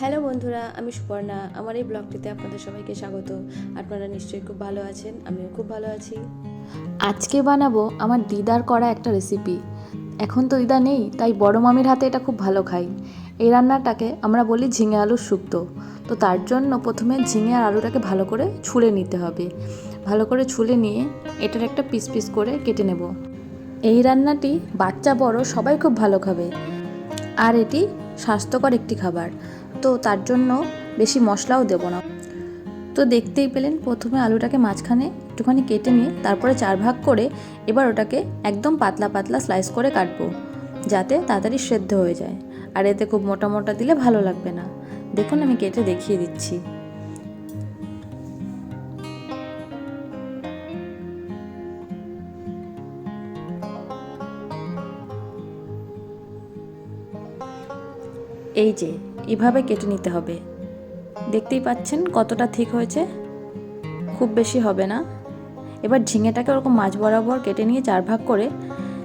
Hello বন্ধুরা, আমি সুপর্ণা। আমার এই ব্লগটিতে আপনাদের সবাইকে স্বাগত। আপনারা নিশ্চয়ই খুব ভালো আছেন, আমিও খুব ভালো আছি। আজকে বানাবো আমার দিদার করা একটা রেসিপি এখন তো দিদা নেই, তাই বড় মামির হাতে এটা খুব ভালো খাই। এই রান্নাটাকে আমরা বলি ঝিঙে আলুর শুক্তো তো তার জন্য প্রথমে ঝিঙে আর আলুটাকে ভালো করে ছুলে নিতে হবে। ভালো করে ছুলে নিয়ে এটার একটা পিস পিস করে কেটে নেব। এই রান্নাটি বাচ্চা বড় সবাই খুব ভালো খাবে। আর এটি স্বাস্থ্যকর একটি খাবার। তো তার জন্য বেশি মশলাও দেবো না। তো দেখতেই পেলেন প্রথমে আলুটাকে মাঝখানে একটুখানি কেটে নিয়ে তারপরে চার ভাগ করে এবার ওটাকে একদম পাতলা পাতলা স্লাইস করে কাটবো, যাতে তাড়াতাড়ি সেদ্ধ হয়ে যায়। আর এতে খুব মোটা মোটা দিলে ভালো লাগবে না। দেখুন আমি কেটে দেখিয়ে দিচ্ছি। এই যে, এভাবে কেটে নিতে হবে। দেখতেই পাচ্ছেন কতটা ঠিক হয়েছে? খুব বেশি হবে না। এবার ঝিঙেটাকে ওরকম মাছ বরাবর কেটে নিয়ে চার ভাগ করে,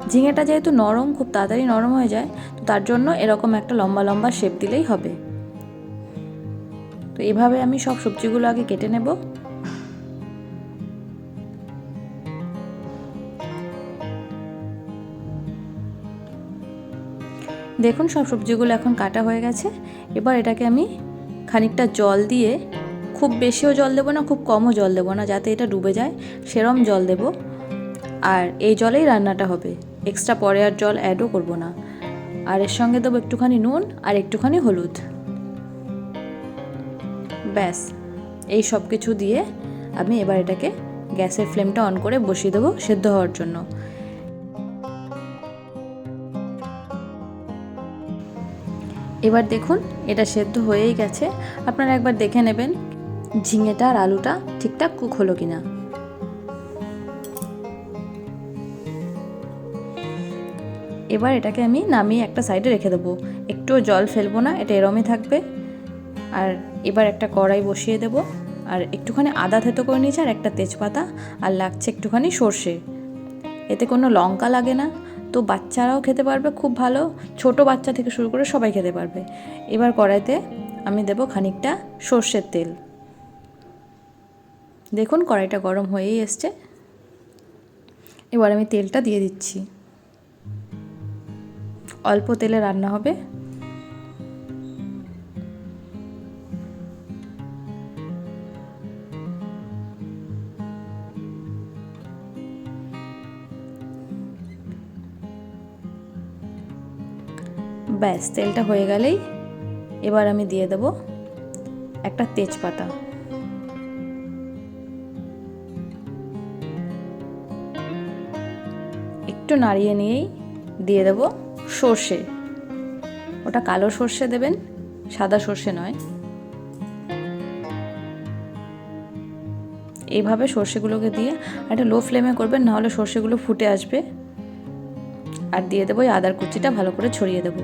ঝিঙেটা যেহেতু নরম, খুব তাড়াতাড়ি নরম হয়ে যায়, তো তার জন্য এরকম একটা লম্বা লম্বা শেপ দিলেই হবে। তো এভাবে আমি সব সবজিগুলো আগে কেটে নেব। দেখুন, সব সবজিগুলো এখন কাটা হয়ে গেছে। এবার এটাকে আমি খানিকটা জল দিয়ে, খুব বেশিও জল দেবো না, খুব কমও জল দেবো না, যাতে এটা ডুবে যায়, সেরম জল দেব। আর এই জলেই রান্নাটা হবে। এক্সট্রা পরে আর জল অ্যাডও করব না। আর এর সঙ্গে দেবো একটুখানি নুন আর একটুখানি হলুদ। ব্যাস, এই সব কিছু দিয়ে আমি এবার এটাকে গ্যাসের ফ্লেমটা অন করে বসিয়ে দেবো সেদ্ধ হওয়ার জন্য। এবার দেখুন, এটা সেদ্ধ হয়েই গেছে। আপনারা একবার দেখে নেবেন ঝিঙেটা আর আলুটা ঠিকঠাক কুক হলো কিনা। এবার এটাকে আমি নামিয়ে একটা সাইডে রেখে দেবো। একটুও জল ফেলব না, এটা এরমই থাকবে। আর এবার একটা কড়াই বসিয়ে দেব। আর একটুখানি আদা থেতো করে নিয়েছি আর একটা তেজপাতা, আর লাগছে একটুখানি সর্ষে। এতে কোনো লঙ্কা লাগে না। তো বাচ্চারাও খেতে পারবে খুব ভালো। ছোট বাচ্চা থেকে শুরু করে সবাই খেতে পারবে। এবার কড়াইতে আমি দেব খানিকটা সর্ষের তেল। দেখুন কড়াইটা গরম হয়েই এসছে। এবার আমি তেলটা দিয়ে দিচ্ছি। অল্প তেলে রান্না হবে। ব্যাস, তেলটা হয়ে গেলেই এবার আমি দিয়ে দেব একটা তেজপাতা। একটু নাড়িয়ে নিয়েই দিয়ে দেব সর্ষে। ওটা কালো সর্ষে দেবেন, সাদা সর্ষে নয়। এইভাবে সর্ষেগুলোকে দিয়ে একটা লো ফ্লেমে করবেন, নাহলে সর্ষেগুলো ফুটে আসবে। আর দিয়ে দেবো ওই আদার কুচিটা ভালো করে ছড়িয়ে দেবো।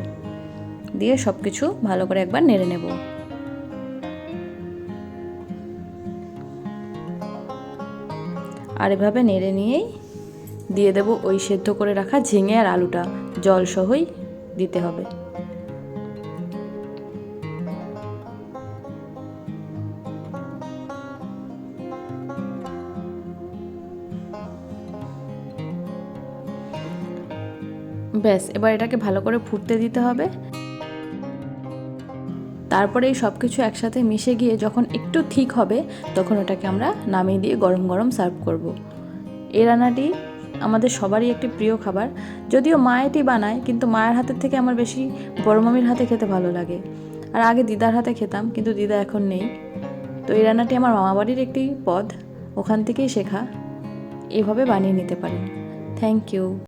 দিয়ে সব কিছু ভালো করে একবার নেড়ে নেব। আর এভাবে নেড়ে নিয়েই দিয়ে দেবো ওই সেদ্ধ করে রাখা ঝিঙে আর আলুটা। জল সহই দিতে হবে। ব্যাস, এবার এটাকে ভালো করে ফুটতে দিতে হবে। তারপরে এই সব কিছু একসাথে মিশে গিয়ে যখন একটু ঠিক হবে, তখন ওটাকে আমরা নামিয়ে দিয়ে গরম গরম সার্ভ করব। এই রান্নাটি আমাদের সবারই একটি প্রিয় খাবার। যদিও মা এটি বানায়, কিন্তু মায়ের হাতের থেকে আমার বেশি বড় মামির হাতে খেতে ভালো লাগে। আর আগে দিদার হাতে খেতাম, কিন্তু দিদা এখন নেই। তো এই রান্নাটি আমার মামাবাড়ির একটি পদ, ওখান থেকেই শেখা। এভাবে বানিয়ে নিতে পারেন। Thank you.